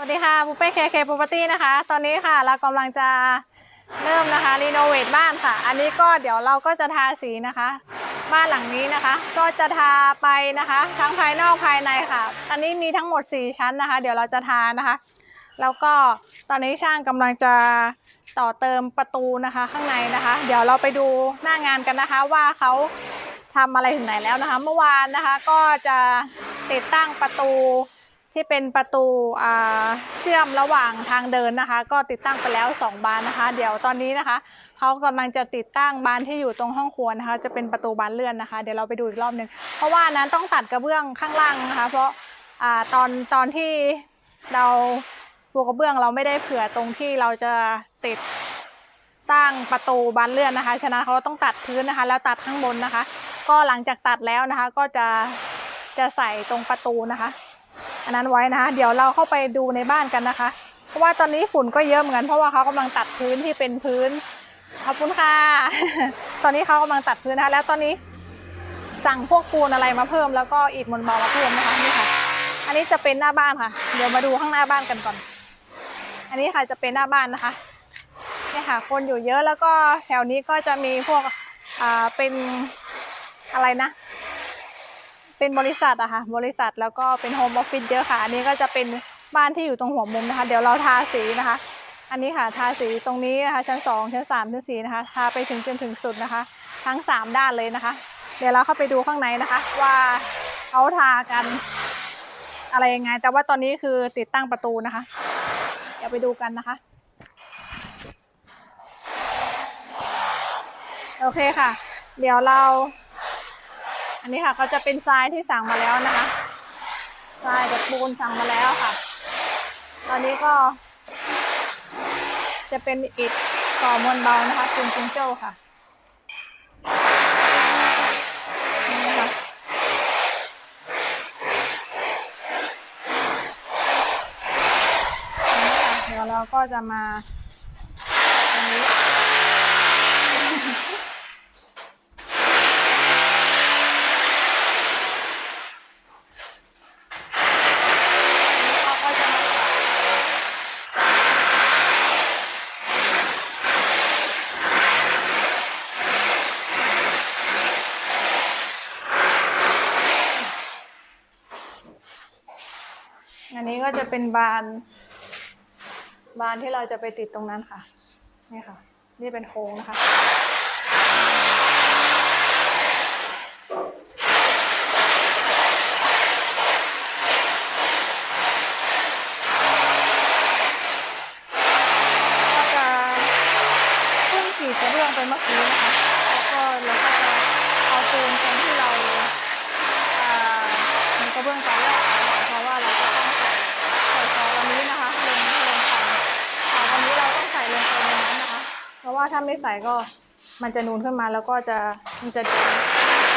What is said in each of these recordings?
วัสดีค่ะบุฟเฟ่เคเคป r o p e r t y นะคะ ตอนนี้ค่ะเรากำลังจะเริ่มนะคะรีโนเวทบ้านค่ะ อันนี้ก็เดี๋ยวเราก็จะทาสีนะคะ บ้านหลังนี้นะคะ ก็จะทาไปนะคะ ทั้งภายนอกภายในค่ะ อันนี้มีทั้งหมด 4 ชั้นนะคะ เดี๋ยวเราจะทานะคะ แล้วก็ตอนนี้ช่างกำลังจะต่อเติมประตูนะคะข้างในนะคะ เดี๋ยวเราไปดูหน้างานกันนะคะว่าเขาทำอะไรถึงไหนแล้วนะคะ เมื่อวานนะคะก็จะติดตั้งประตู ที่เป็นประตูเชื่อมระหว่างทางเดินนะคะ ก็ติดตั้งไปแล้ว 2 บานนะคะ เดี๋ยวตอนนี้นะคะเขากำลังจะติดตั้งบานที่อยู่ตรงห้องครัวนะคะ จะเป็นประตูบานเลื่อนนะคะ เดี๋ยวเราไปดูอีกรอบหนึ่งเพราะว่านั้นต้องตัดกระเบื้องข้างล่างนะคะ เพราะอาตอนตอนที่เราปูกระเบื้องเราไม่ได้เผื่อตรงที่เราจะติดตั้งประตูบานเลื่อนนะคะ ฉะนั้นเขาต้องตัดพื้นนะคะ แล้วตัดข้างบนนะคะ ก็หลังจากตัดแล้วนะคะ ก็จะจะใส่ตรงประตูนะคะ อันนั้นไว้นะคะ เดี๋ยวเราเข้าไปดูในบ้านกันนะคะ เพราะว่าตอนนี้ฝุ่นก็เยอะเหมือนกันเพราะว่าเขากำลังตัดพื้นที่เป็นพื้นขอบคุณค่ะ ตอนนี้เขากำลังตัดพื้นนะคะแล้วตอนนี้สั่งพวกปูนอะไรมาเพิ่มแล้วก็อิฐมวลเบามาเพิ่มนะคะนี่ค่ะ อันนี้จะเป็นหน้าบ้านค่ะ เดี๋ยวมาดูข้างหน้าบ้านกันก่อน อันนี้ค่ะจะเป็นหน้าบ้านนะคะนี่ค่ะ คนอยู่เยอะแล้วก็แถวนี้ก็จะมีพวกอ่าเป็นอะไรนะ เป็นบริษัทอะค่ะ บริษัทแล้วก็เป็นโฮมออฟฟิศเยอะค่ะ อันนี้ก็จะเป็นบ้านที่อยู่ตรงหัวมุมนะคะ เดี๋ยวเราทาสีนะคะ อันนี้ค่ะทาสีตรงนี้นะคะชั้นสองชั้นสามชั้นสี่นะคะ ทาไปถึงจนถึงสุดนะคะ ทั้งสามด้านเลยนะคะ เดี๋ยวเราเข้าไปดูข้างในนะคะ ว่าเขาทากันอะไรยังไง แต่ว่าตอนนี้คือติดตั้งประตูนะคะ เดี๋ยวไปดูกันนะคะ โอเคค่ะ เดี๋ยวเรา นนี้ค่ะเขาจะเป็นทรายที่สั่งมาแล้วนะคะทรายกับปูนสั่งมาแล้วค่ะ ตอนนี้ก็ จะเป็นอิฐก่อมวลเบานะคะคุณจิงโจ้ค่ะนี่นะคะอันนี้ค่ะเดี๋ยวเราก็จะมาอันนี้ เขาก็จะมา อันนี้ก็จะเป็นบาน บานที่เราจะไปติดตรงนั้นค่ะ นี่ค่ะ นี่เป็นโค้งนะคะ ก็จะเพิ่งขีดกระเบื้องไปเมื่อกี้นะคะ แล้วก็เราก็จะเอาปูนตรงที่เราอ่ามีกระเบื้องตอนแรก ว่าถ้าไม่ใส่ก็มันจะนูนขึ้นมาแล้วก็จะมันจะ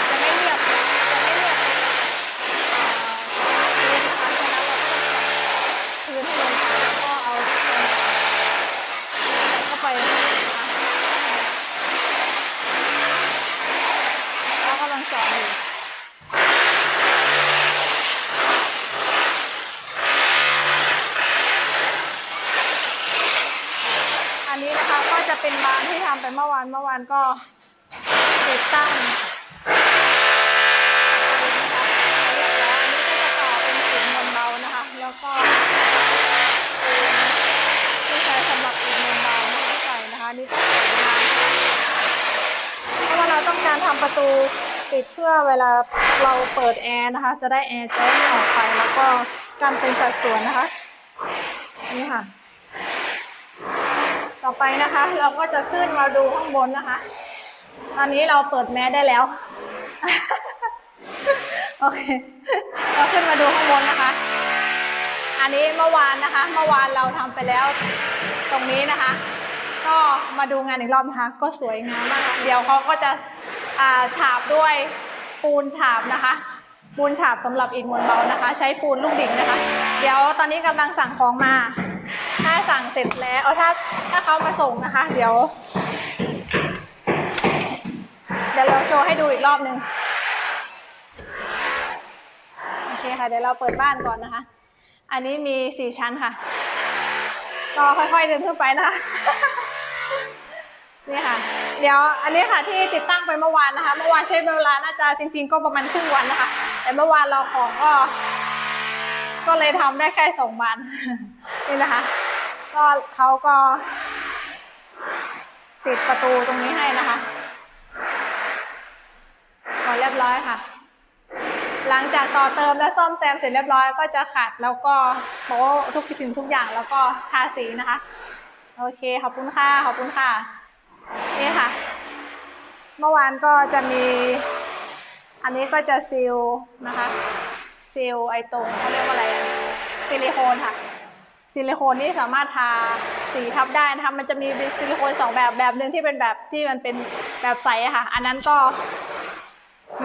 จะไม่เรียบจะไม่เรียบอ่าพื้นนะคะฉะนั้นเราก็ต้องใส่พื้นให้ลงไปแล้วก็เอา ใส่เข้าไปนะคะแล้วกำลังสอนอยู่อันนี้นะคะก็จะเป็นบาน ที่ทำไปเมื่อวานเมื่อวานก็ติดตั้งนะคะเรียบร้อยอันนี้ก็จะต่อเป็นสีมวลเบานะคะแล้วก็เป็นที่ใช้สำหรับอีกเมนเบาไม่ได้ใส่นะคะนี่ต้องใส่นานเพราะว่าเราต้องการทำประตูปิดเพื่อเวลาเราเปิดแอร์นะคะ จะได้แอร์จะได้ไม่ออกไปแล้วก็การเป็นสัดส่วนนะคะ นี่ค่ะ ต่อไปนะคะ เราก็จะขึ้นมาดูข้างบนนะคะ ตอนนี้เราเปิดแมสได้แล้ว โอเค เราขึ้นมาดูข้างบนนะคะ อันนี้เมื่อวานนะคะ เมื่อวานเราทำไปแล้วตรงนี้นะคะ ก็มาดูงานอีกรอบนะคะ ก็สวยงามมาก เดี๋ยวเขาก็จะฉาบด้วยปูนฉาบนะคะปูนฉาบสำหรับอิฐมวลเบานะคะ ใช้ปูนลูกดิ่งนะคะ เดี๋ยวตอนนี้กำลังสั่งของมา ถ้าสั่งเสร็จแล้วเอาถ้าถ้าเขามาส่งนะคะ เดี๋ยว เดี๋ยวเราโชว์ให้ดูอีกรอบหนึ่งโอเคค่ะ เดี๋ยวเราเปิดบ้านก่อนนะคะ อันนี้มีสี่ชั้นค่ะก็ค่อยๆเดินขึ้นไปนะคะนี่ค่ะ เดี๋ยวอันนี้ค่ะที่ติดตั้งไปเมื่อวานนะคะ เมื่อวานใช้เวลาน่าจะจริง ๆ ก็ประมาณครึ่งวันนะคะ แต่เมื่อวานเราของก็ก็เลยทำได้แค่สองวันนี่นะคะ ก็เขาก็ติดประตูตรงนี้ให้นะคะก็เรียบร้อยค่ะ หลังจากต่อเติมและซ่อมแซมเสร็จเรียบร้อยก็จะขัดแล้วก็โป๊ะทุกสิ่งทุกอย่างแล้วก็ทาสีนะคะ โอเค ขอบคุณค่ะ ขอบคุณค่ะนี่ค่ะ เมื่อวานก็จะมี อันนี้ก็จะซีลนะคะซีลไอตรงเขาเรียกว่าอะไรอะซิลิโคนค่ะ ซิลิโคนนี่สามารถทาสีทับได้นะคะมันจะมีซิลิโคนสองแบบแบบหนึ่งที่เป็นแบบที่มันเป็นแบบใสอะค่ะ อันนั้นก็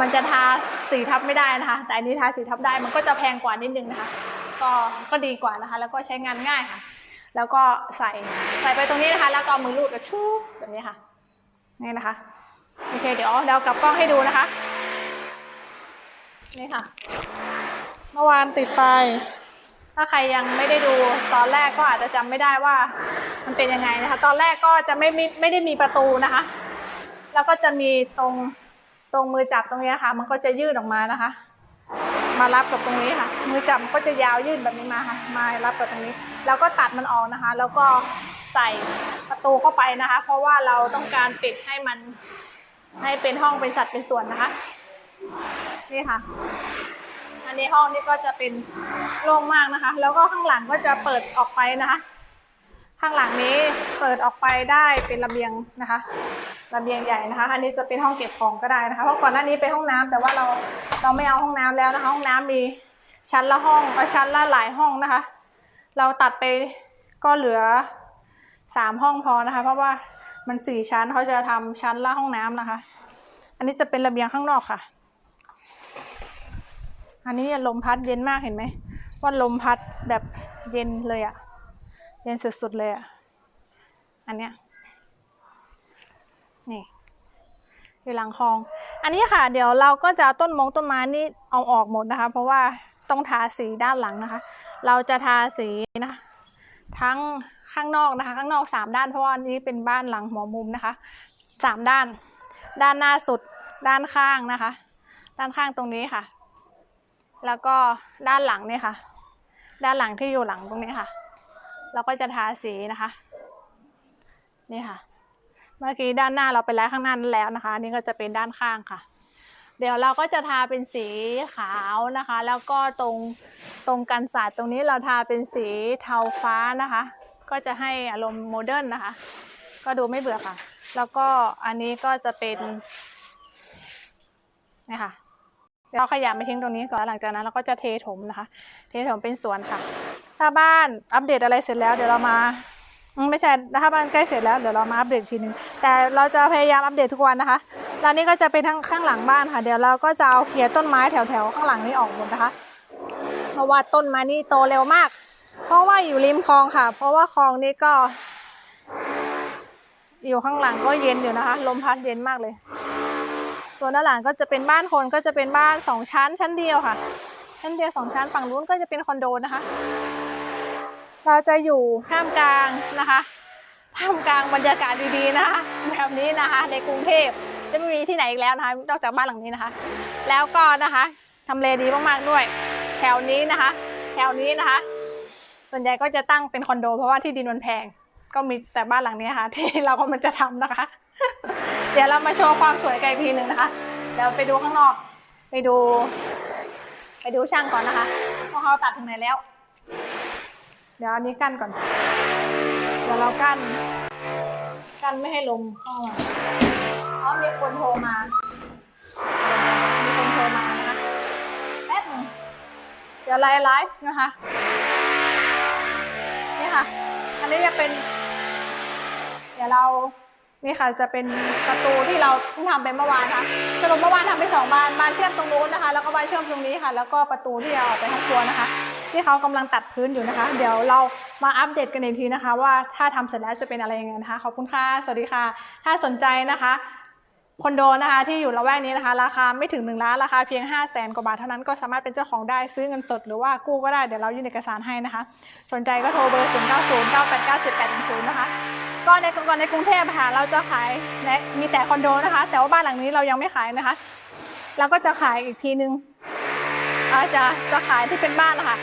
มันจะทาสีทับไม่ได้นะคะ แต่อันนี้ทาสีทับได้มันก็จะแพงกว่านิดนึงนะคะ ก็ก็ดีกว่านะคะ แล้วก็ใช้งานง่ายค่ะ แล้วก็ใส่ใส่ไปตรงนี้นะคะ แล้วก็มือลูดกระชูแบบนี้ค่ะ นี่นะคะโอเคเดี๋ยวเดี๋ยวกลับกล้องให้ดูนะคะ นี่ค่ะ เมื่อวานติดไป ถ้าใครยังไม่ได้ดูตอนแรกก็อาจจะจำไม่ได้ว่า มันเป็นยังไงนะคะ ตอนแรกก็จะไม่ไม่ไม่ได้มีประตูนะคะ แล้วก็จะมีตรงตรงมือจับตรงนี้ค่ะ มันก็จะยืดออกมานะคะ มารับกับตรงนี้ค่ะ มือจับก็จะยาวยื่นแบบนี้มาค่ะ มารับกับตรงนี้ แล้วก็ตัดมันออกนะคะ แล้วก็ใส่ประตูเข้าไปนะคะ เพราะว่าเราต้องการปิดให้มันให้เป็นห้องเป็นสัดเป็นส่วนนะคะ นี่ค่ะ อันนี้ห้องนี้ก็จะเป็นโล่งมากนะคะ แล้วก็ข้างหลังก็จะเปิดออกไปนะคะ ข้างหลังนี้เปิดออกไปได้เป็นระเบียงนะคะ ระเบียงใหญ่นะคะ อันนี้จะเป็นห้องเก็บของก็ได้นะคะ เพราะก่อนหน้านี้เป็นห้องน้ำแต่ว่าเราเราไม่เอาห้องน้ำแล้วนะคะ ห้องน้ำมีชั้นละห้องเอ่อชั้นละหลายห้องนะคะ เราตัดไปก็เหลือสามห้องพอนะคะ เพราะว่ามันสี่ชั้นเขาจะทำชั้นละห้องน้ำนะคะ อันนี้จะเป็นระเบียงข้างนอกค่ะ อันนี้ลมพัดเย็นมากเห็นไหมว่าลมพัดแบบเย็นเลยอะเย็นสุดๆเลยอะอันเนี้ยนี่อยู่หลังคลอง อันนี้ค่ะ เดี๋ยวเราก็จะต้นมงต้นไม้นี่เอาออกหมดนะคะ เพราะว่าต้องทาสีด้านหลังนะคะ เราจะทาสีนะ ทั้งข้างนอกนะคะ ข้างนอกสามด้านเพราะว่านนี้เป็นบ้านหลังหัวมุมนะคะสามด้าน ด้านหน้าสุด ด้านข้างนะคะ ด้านข้างตรงนี้ค่ะ แล้วก็ด้านหลังเนี่ยค่ะ ด้านหลังที่อยู่หลังตรงนี้ค่ะ เราก็จะทาสีนะคะ นี่ค่ะ เมื่อกี้ด้านหน้าเราไปแล้วข้างหน้านั้นแล้วนะคะนนี่ก็จะเป็นด้านข้างค่ะ เดี๋ยวเราก็จะทาเป็นสีขาวนะคะ แล้วก็ตรงตรงกันศาสตร์ตรงนี้เราทาเป็นสีเทาฟ้านะคะ ก็จะให้อารมณ์โมเดิร์นนะคะ ก็ดูไม่เบื่อค่ะ แล้วก็อันนี้ก็จะเป็นนี่ค่ะ เราขยะไปทิ้งตรงนี้ก่อนหลังจากนั้นเราก็จะเทถมนะคะ เทถมเป็นสวนค่ะ ถ้าบ้านอัปเดตอะไรเสร็จแล้วเดี๋ยวเรามาไม่ใช่ถ้าบ้านใกล้เสร็จแล้วเดี๋ยวเรามาอัปเดตทีนึงแต่เราจะพยายามอัปเดตทุกวันนะคะแล้วนี่ก็จะเป็นทั้งข้างหลังบ้านค่ะ เดี๋ยวเราก็จะเอาเคลียร์ต้นไม้แถวๆข้างหลังนี้ออกหมดนะคะ เพราะว่าต้นไม้นี่โตเร็วมาก เพราะว่าอยู่ริมคลองค่ะ เพราะว่าคลองนี้ก็ อยู่ข้างหลังก็เย็นอยู่นะคะ ลมพัดเย็นมากเลย ตัวด้านหลังก็จะเป็นบ้านคนก็จะเป็นบ้านสองชั้น ชั้นเดียวค่ะ ชั้นเดียวสองชั้นฝั่งนู้นก็จะเป็นคอนโดนะคะ เราจะอยู่ท่ามกลางนะคะท่ามกลางบรรยากาศดีๆนะคะแบบนี้นะคะ ในกรุงเทพจะไม่มีที่ไหนอีกแล้วนะคะนอกจากบ้านหลังนี้นะคะ แล้วก็นะคะทำเลดีมากๆด้วย แถวนี้นะคะ แถวนี้นะคะ ส่วนใหญ่ก็จะตั้งเป็นคอนโด เพราะว่าที่ดินมันแพง ก็มีแต่บ้านหลังนี้ค่ะ ที่เรากำลังจะทำนะคะ เดี๋ยวเรามาโชว์ความสวยกันอีกทีหนึ่งนะคะ เดี๋ยวไปดูข้างนอก ไปดู ไปดูช่างก่อนนะคะว่าเขาตัดถึงไหนแล้ว เดี๋ยวอันนี้กั้นก่อน เดี๋ยวเรากั้น กั้นไม่ให้ลมเข้ามาเพราะมีคนโทรมา มีคนโทรมานะคะแป๊บหนึงเดี๋ยวไลฟ์ไลฟ์นะคะ นี่ค่ะ อันนี้จะเป็น เดี๋ยวเรา นี่ค่ะจะเป็นประตูที่เราเพิ่งทำไปเมื่อวานนะคะสรุปเมื่อวานทำไปสองบานบานเชื่อมตรงนู้นนะคะ แล้วก็บานเชื่อมตรงนี้ค่ะ แล้วก็ประตูที่จะออกไปห้งครัวนะคะ ที่เขากำลังตัดพื้นอยู่นะคะ เดี๋ยวเรามาอัปเดตกันอีกทีนะคะ ว่าถ้าทำเสร็จแล้วจะเป็นอะไรยังไงนะคะขอบคุณค่ะสวัสดีค่ะ ถ้าสนใจนะคะคอนโดนะคะที่อยู่ละแวกนี้นะคะ ราคาไม่ถึง 1 ล้านราคาเพียง 5 0 0แสนกว่าบาทเท่านั้นก็สามารถเป็นเจ้าของได้ซื้อเงินสดหรือว่ากู้ก็ได้เดี๋ยวเรายื่นเอกสารให้นะคะ สนใจก็โทรเบอร์ 0 9 0 9 8 9 7 8 1 0 นะคะ ก็ในกรณีในกรุงเทพค่ะเราจะขายในมีแต่คอนโดนะคะ แต่ว่าบ้านหลังนี้เรายังไม่ขายนะคะเราก็จะขายอีกทีนึงอาจะจะขายที่เป็นบ้านนะคะ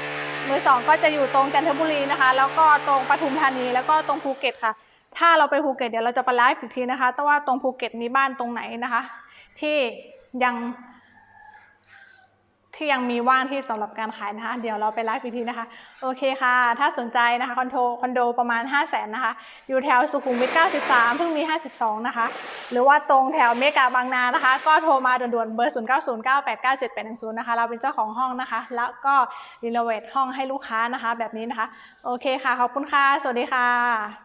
มือสองก็จะอยู่ตรงจันทบุรีนะคะ แล้วก็ตรงปทุมธานีแล้วก็ตรงภูเก็ตค่ะ ถ้าเราไปภูเก็ตเดี๋ยวเราจะไปไลฟ์อีกทีนะคะแต่ว่าตรงภูเก็ตมีบ้านตรงไหนนะคะ ที่ยัง ที่ยังมีว่างที่สำหรับการขายนะคะ เดี๋ยวเราไปไลฟ์อีกทีนะคะ โอเคค่ะ ถ้าสนใจนะคะคอนโดคอนโดประมาณ 5 0 0แสนนะคะ อยู่แถวสุขุมวิท 93 เพิ่งมี 52 นะคะ หรือว่าตรงแถวเมกาบางนานะคะ ก็โทรมาด่วนๆ เบอร์ 0 9 0 9 8 9 7 8 1 0 นะคะ เราเป็นเจ้าของห้องนะคะ แล้วก็รีโนเวทห้องให้ลูกค้านะคะ แบบนี้นะคะ โอเคค่ะ ขอบคุณค่ะ สวัสดีค่ะ